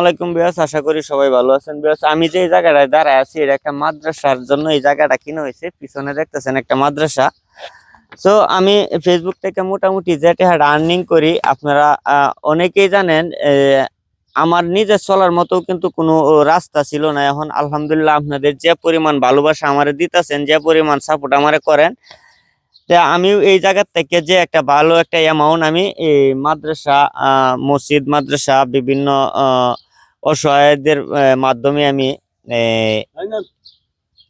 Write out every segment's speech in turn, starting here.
আলাইকুম আশা করি সবাই ভালো আছেন। আমি জায়গাটায় দাঁড়ায় আছি, এটা একটা মাদ্রাসার জন্য এই জায়গাটা হয়েছে। পিছনে একটা মাদ্রাসা। সো আমি ফেসবুক থেকে মোটামুটি যে টাকা আর্নিং করি, আপনারা অনেকেই জানেন আমার নিজের চলার মতো কিন্তু কোনো রাস্তা ছিল না। এখন আলহামদুলিল্লাহ আপনাদের যে পরিমাণ ভালোবাসা আমারে দিতেছেন, যে পরিমাণ সাপোর্ট আমারে করেন তা আমি এই জায়গার থেকে যে একটা ভালো একটা অ্যামাউন্ট আমি এই মাদ্রাসা মসজিদ, মাদ্রাসা, বিভিন্ন অসহায়দের মাধ্যমে আমি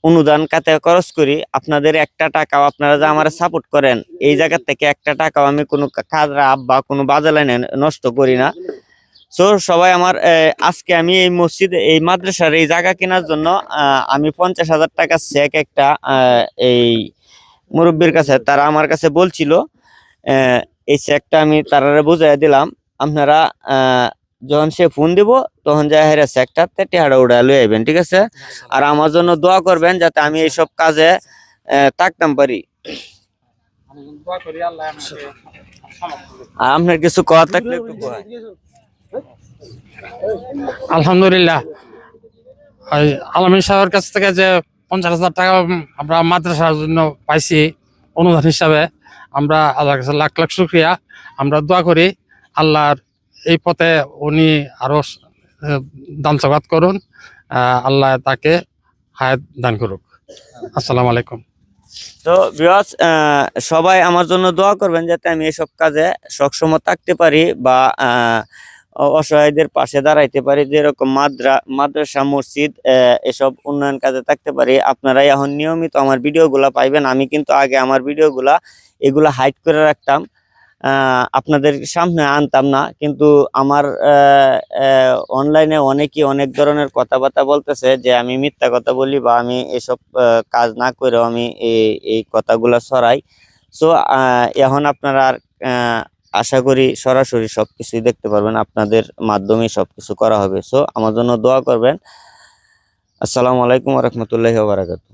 অনুদান কাতে খরচ করি। আপনাদের একটা টাকাও আপনারা যে আমার সাপোর্ট করেন, এই জায়গার থেকে একটা টাকাও আমি কোনো খারাপ বা কোনো বাজে লাইনে নষ্ট করি না। সো সবাই আমার আজকে আমি এই মসজিদ, এই মাদ্রাসার এই জায়গা কেনার জন্য আমি পঞ্চাশ হাজার টাকা চেক একটা এই মুরব্বীর কাছে তারা আমার কাছে বলছিল এই চেকটা আমি তারারে বুঝাই দিলাম আপনারা যখন সে ফোন দিব তখন যাই হেরে চেকটা টেহাড়া উড়া লয়ে আইবেন ঠিক আছে? আর আমার জন্য দোয়া করবেন যাতে আমি এইসব কাজে থাকতাম পারি। আর আপনার কিছু কথা থাকলে একটু আলহামদুলিল্লাহ। আলমিন সাহেবের কাছ থেকে যে পঞ্চাশ হাজার টাকা আমরা মাদ্রাসার জন্য পাইছি অনুদান হিসাবে। আমরা আল্লাহর কাছে লাখ লাখ শুক্রিয়া। আমরা দোয়া করি আল্লাহর এই পথে উনি আরও স- আহ, দান সগাত করুন। আল্লাহ তাকে হায়াত দান করুক। আসসালামু আলাইকুম। তো বিয়াস সবাই আমার জন্য দোয়া করবেন যাতে আমি এসব কাজে সবসময় থাকতে পারি বা অসহায়দের পাশে দাঁড়াইতে পারি, যেরকম মাদ্রা, মাদ্রাসা, মসজিদ এসব উন্নয়ন কাজে থাকতে পারি। আপনারা এখন নিয়মিত আমার ভিডিওগুলা পাইবেন। আমি কিন্তু আগে আমার ভিডিওগুলা এগুলা হাইড করে রাখতাম। আপনাদের সামনে আনতাম না, কিন্তু আমার অনলাইনে অনেকেই অনেক ধরনের কথাবার্তা বলতেছে যে, আমি মিথ্যা কথা বলি বা আমি এসব কাজ না করেও আমি এই এই কথাগুলা ছড়াই। সো এখন আপনারা আর আশা করি সরাসরি সব কিছুই দেখতে পারবেন, আপনাদের মাধ্যমে সব কিছু করা হবে। সো আমার জন্য দোয়া করবেন। আসসালামু আলাইকুম রহমতুল্লাহ বারাকাতু